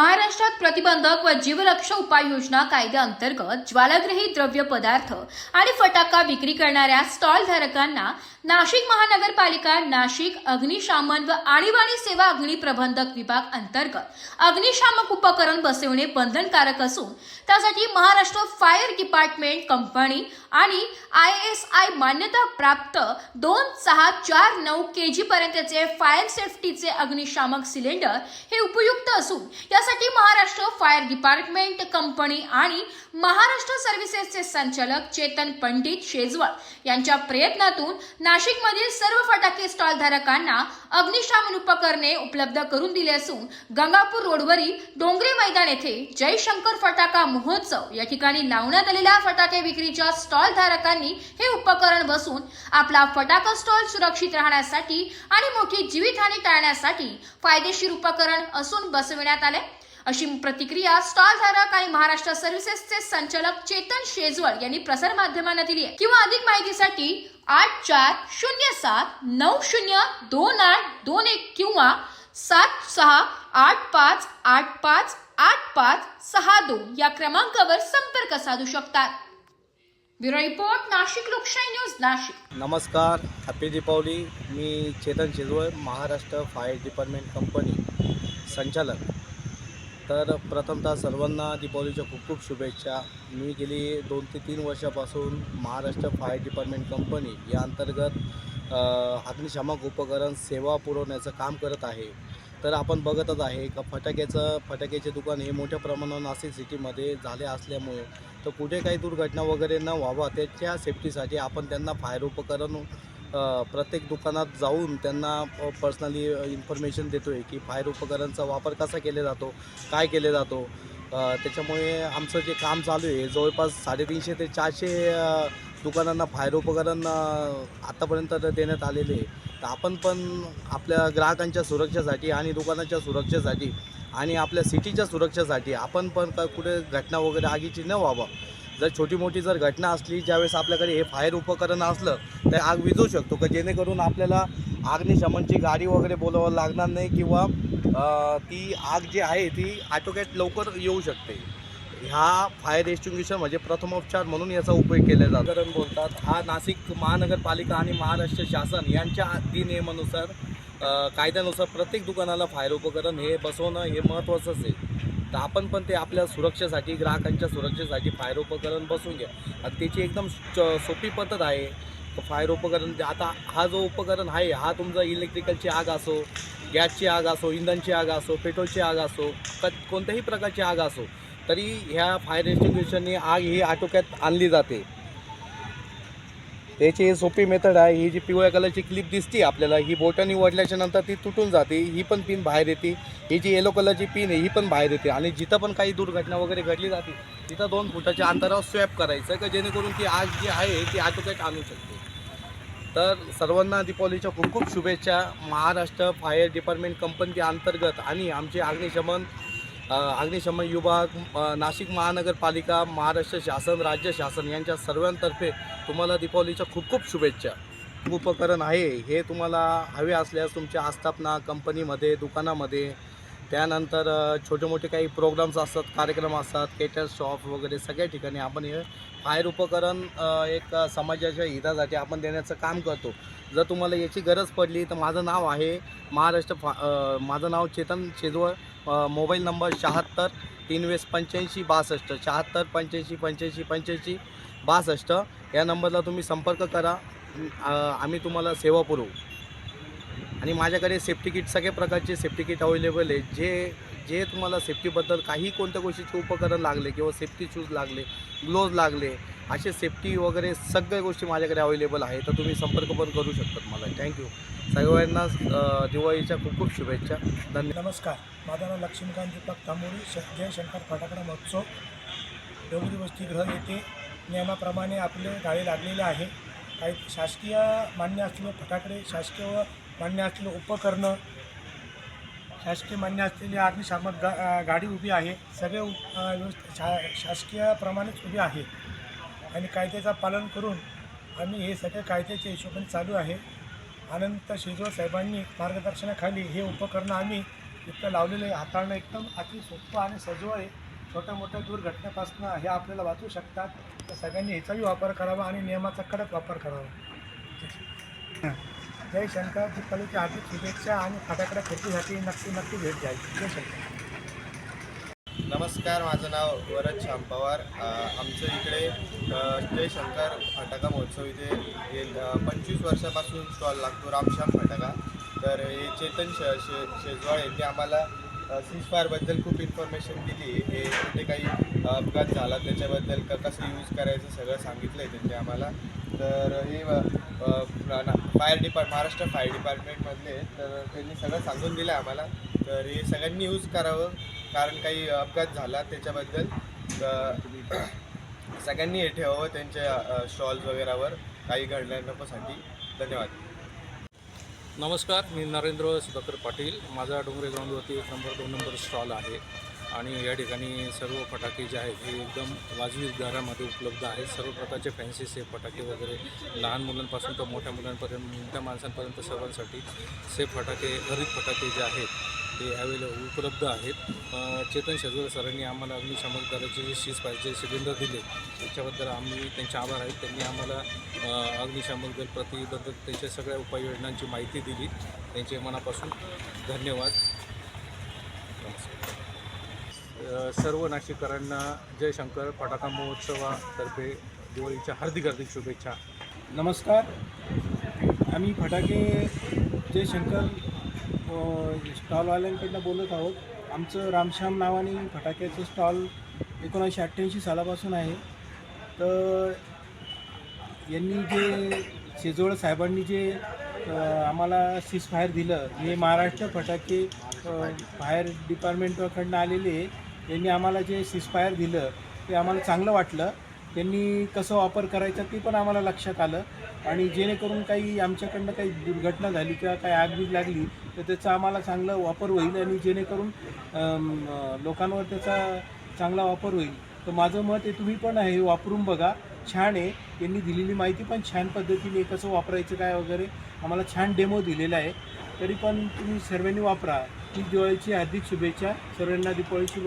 महाराष्ट्रात प्रतिबंधक व जीवरक्षक उपाययोजना कायद्याअंतर्गत ज्वालाग्रही द्रव्य पदार्थ आणि फटाका विक्री करणाऱ्या स्टॉल धारकांना नाशिक महानगरपालिका नाशिक अग्निशामन व आणीबाणी सेवा अग्निप्रबंधक विभाग अंतर्गत अग्निशामक उपकरण बसवणे बंधनकारक असून त्यासाठी महाराष्ट्र फायर डिपार्टमेंट कंपनी आणि आय एस आय मान्यता प्राप्त दोन सहा चार नऊ के जी पर्यंतचे फायर सेफ्टीचे अग्निशामक सिलेंडर हे उपयुक्त असून यासाठी महाराष्ट्र फायर डिपार्टमेंट कंपनी आणि महाराष्ट्र सर्व्हिसेसचे संचालक चेतन पंडित शेजवळ यांच्या प्रयत्नातून नाशिकमधील सर्व फटाके स्टॉल धारकांना अग्निशामन उपकरणे उपलब्ध करून दिले असून गंगापूर रोडवरील डोंगरे मैदान येथे जयशंकर फटाका महोत्सव या ठिकाणी लावण्यात आलेल्या फटाके विक्रीच्या स्टॉल धारकांनी हे उपकरण बसून आपला फटाका स्टॉल सुरक्षित राहण्यासाठी आणि मोठी जीवितहानी टाळण्यासाठी फायदेशीर उपकरण असून बसविण्यात आले. अशी प्रतिक्रिया स्टॉलधारक आणि महाराष्ट्र सर्व्हिसेसचे संचालक चेतन शेजवळ यांनी प्रसार माध्यमांना दिली आहे. किंवा अधिक माहितीसाठी आठ चार शून्य सात नऊ शून्य दोन आठ दोन एक किंवा सात सहा आठ पाच आठ पाच आठ पाच सहा दोन या क्रमांकावर संपर्क साधू शकतात. ब्युरो रिपोर्ट नाशिक लोकशाही न्यूज नाशिक. नमस्कार हॅपी दीपावली. मी Chetan Shijwal Maharashtra fire department company संचालक. तर प्रथमतः सर्वांना दीपावलीच्या खूप खूप शुभेच्छा. मी गेली दोन ते तीन वर्षापासून महाराष्ट्र फायर डिपार्टमेंट कंपनी या अंतर्गत अग्निशामक उपकरण सेवा पुरवण्याचं काम करत आहे. तर आपण बघतच आहे का फटाक्याचं फटाक्याचे दुकान हे मोठ्या प्रमाणावर नाशिक सिटीमध्ये झाले असल्यामुळे तर कुठे काही दुर्घटना वगैरे न व्हावा त्याच्या सेफ्टीसाठी आपण त्यांना फायर उपकरण प्रत्येक दुकानात जाऊन त्यांना पर्सनली इन्फॉर्मेशन देतो आहे की फायर उपकरणचा वापर कसा केला जातो काय केले जातो. त्याच्यामुळे आमचं जे काम चालू आहे जवळपास साडेतीनशे ते चारशे दुकानांना फायर उपकरण आत्तापर्यंत देण्यात आलेले आहे. तर आपण पण आपल्या ग्राहकांच्या सुरक्षेसाठी आणि दुकानाच्या सुरक्षेसाठी आणि आपल्या सिटीच्या सुरक्षेसाठी आपण पण का कुठे घटना वगैरे आगीची न व्हावं जर छोटी मोठी जर घटना असली ज्यावेळेस आपल्याकडे हे फायर उपकरण असलं तर आग विझू शकतो. का जेणेकरून आपल्याला अग्निशमनची गाडी वगैरे बोलावं लागणार नाही किंवा ती आग जी आहे ती आटोक्यात लवकर येऊ शकते. ह्या फायर एक्स्टिंग्विशर म्हणजे प्रथमोपचार म्हणून याचा उपयोग केला जातो. कारण बोलतात. हा नाशिक महानगरपालिका आणि महाराष्ट्र शासन यांच्या अधिनियमानुसार कायद्यानुसार प्रत्येक दुकानाला फायर उपकरण हे बसवणं हे महत्त्वाचंच आहे. तर आपण पण ते आपल्या सुरक्षेसाठी ग्राहकांच्या सुरक्षेसाठी फायर उपकरण बसवून घ्या. आणि त्याची एकदम च- सोपी पद्धत आहे. फायर उपकरण आता हा जो उपकरण आहे हा तुमचा इलेक्ट्रिकलची आग असो गॅसची आग असो इंधनची आग असो पेट्रोलची आग असो क कोणत्याही प्रकारची आग असो तरी ह्या फायर एक्स्टिंग्विशरनी आग ही आटोक्यात आणली जाते. त्याची हे सोपी मेथड आहे ही जी पिवळ्या कलरची क्लिप दिसते आपल्याला ही बोटांनी वडल्याच्या नंतर ती तुटून जाते ही पण पिन बाहेर येते. ही जी येलो कलरची पिन आहे ही पण बाहेर येते. आणि जिथं पण काही दुर्घटना वगैरे घडली जाते तिथं दोन फुटाच्या अंतरावर स्वॅप करायचं का जेणेकरून ती आज जी आहे ती आटोक्यात आणू शकते. तर सर्वांना दीपावलीच्या खूप खूप शुभेच्छा. महाराष्ट्र फायर डिपार्टमेंट कंपनी अंतर्गत आणि आमचे अग्निशमन अग्निशमन विभाग नाशिक महानगरपालिका महाराष्ट्र शासन राज्य शासन यांच्या सर्वांतर्फे तुम्हाला दीपावलीच्या खूप खूप शुभेच्छा. उपकरण आहे हे तुम्हाला हवे असल्यास तुमच्या आस्थापना कंपनीमध्ये दुकानामध्ये त्यानंतर छोटे मोठे काही प्रोग्राम्स असतात कार्यक्रम असतात केटर शॉप वगैरे सगळ्या ठिकाणी आपण हे फायर उपकरण एक समाजाच्या हितासाठी आपण देण्याचं काम करतो. जर तुम्हाला याची गरज पडली तर माझं नाव आहे महाराष्ट्र फा माझं नाव चेतन शेजवळ मोबाईल नंबर शहात्तर तीन वीस पंच्याऐंशी बासष्ट शहात्तर पंच्याऐंशी पंच्याऐंशी पंच्याऐंशी बासष्ट या नंबरला तुम्ही संपर्क करा. आम्ही तुम्हाला सेवा पुरवू. आणि माझ्याकडे सेफ्टी किट सगळ्या प्रकारचे सेफ्टी किट अवेलेबल आहे जे जे तुम्हाला सेफ्टीबद्दल काही कोणत्या गोष्टीचे उपकरण लागले किंवा सेफ्टी शूज लागले ग्लोव्ज लागले असे सेफ्टी वगैरे सगळ्या गोष्टी माझ्याकडे अवेलेबल आहे तर तुम्ही संपर्क पण करू शकतात मला. थँक्यू सगळ्यांना दिवाळीच्या खूप खूप शुभेच्छा. धन्यवाद नमस्कार. माझं नाव लक्ष्मीकांत दीपक तांबोळी श जयशंकर फटाकडा महोत्सव. डोंगरी वसतिगृह येथे नियमाप्रमाणे आपले गाळे लागलेले आहे. काही शासकीय मान्य असलेले फटाकडे शासकीय मान्य असलेले उपकरणं शासकीय मान्य असलेली अग्निशामक गा गाडी उभी आहे. सगळे व्यवस्था शा शासकीयप्रमाणेच उभी आहे आणि कायद्याचा पालन करून आम्ही हे सगळे कायद्याच्या हिशोबाने चालू आहे. अनंत शेजवळ साहेबांनी मार्गदर्शनाखाली हे उपकरणं आम्ही इतकं लावलेलं आहे. हाताळणं एकदम अति सोपं आणि सजवळ आहे. छोट्या मोठ्या दुर्घटनेपासून हे आपल्याला वाचू शकतात. तर सगळ्यांनी ह्याचाही वापर करावा आणि नियमाचा कडक वापर करावा. जय शंकर दीपावलीच्या हार्दिक शुभेच्छा आणि फटाकडा खरेदीसाठी नक्की नक्की भेट द्यायची जय शंकर. नमस्कार माझं नाव वरद श्याम पवार. आमच्या आमचं इकडे जय शंकर फटाका महोत्सव इथे पंचवीस वर्षापासून स्टॉल लागतो रामश्याम फटाका. तर हे चेतन शे शे शेजवाळ यांनी आम्हाला सीजफायरबद्दल खूप इन्फॉर्मेशन दिली. हे कुठे काही अपघात झाला त्याच्याबद्दल क कसं यूज करायचं सगळं सांगितलं आहे त्यांनी आम्हाला. तर हे फायर डिपार्ट महाराष्ट्र फायर डिपार्टमेंटमधले तर त्यांनी सगळं सांगून दिलं आम्हाला. तर हे सगळ्यांनी यूज करावं. कारण काही अपघात झाला त्याच्याबद्दल. अ, सगळ्यांनी हे ठेवावं त्यांच्या स्टॉल्स वगैरेवर. काही घडल्या नकोसाठी. धन्यवाद. नमस्कार मी नरेंद्र सुधाकर पाटील. माझा डोंगरे ग्राउंडवरती एक नंबर दोन नंबर स्टॉल आहे. आणि या ठिकाणी सर्व फटाके जे आहेत हे एकदम वाजवी दरामध्ये उपलब्ध आहेत. सर्व प्रकारचे फॅन्सी सेफ फटाके वगैरे लहान मुलांपासून तर मोठ्या मुलांपर्यंत मोठ्या माणसांपर्यंत सर्वांसाठी सेफ फटाके हरित फटाके जे आहेत ते अवेलेबल उपलब्ध आहेत. चेतन शेजवळ सरांनी आम्हाला अग्निशामक दलाचे जे शीज पाहिजे सिलेंडर दिले त्याच्याबद्दल आम्ही त्यांचे आभार आहेत. त्यांनी आम्हाला अ, अग्निशामक दल त्यांच्या सगळ्या उपाययोजनांची माहिती दिली. त्यांचे मनापासून धन्यवाद. नमस्कार. सर्व नाशिककरांना जयशंकर फटाका महोत्सवातर्फे दिवाळीच्या हार्दिक हार्दिक शुभेच्छा. नमस्कार. आम्ही फटाके जयशंकर स्टॉलवाल्यांकडनं बोलत आहोत. आमचं रामश्याम नावाने फटाक्याचं स्टॉल एकोणीसशे अठ्ठ्याऐंशी सालापासून आहे. तर यांनी जे शेजवळ साहेबांनी जे आम्हाला सीज फायर दिलं हे महाराष्ट्र फटाके फायर डिपार्टमेंटकडनं आलेले आहे. यांनी आम्हाला जे सिस्पायर दिलं ते आम्हाला चांगलं वाटलं. त्यांनी कसं वापर करायचा ते पण आम्हाला लक्षात आलं. आणि जेणेकरून काही आमच्याकडनं काही दुर्घटना झाली किंवा काही आगबीग लागली तर त्याचा आम्हाला चांगला वापर होईल आणि जेणेकरून लोकांवर त्याचा चांगला वापर होईल. तर माझं मत आहे तुम्ही पण हे वापरून बघा. छान आहे त्यांनी दिलेली माहिती पण छान पद्धतीने कसं वापरायचं काय वगैरे. आम्हाला छान डेमो दिलेला आहे. तरी पण तुम्ही सर्वांनी वापरा. ही दिवाळीची हार्दिक शुभेच्छा. सर्वांना दीपावळीची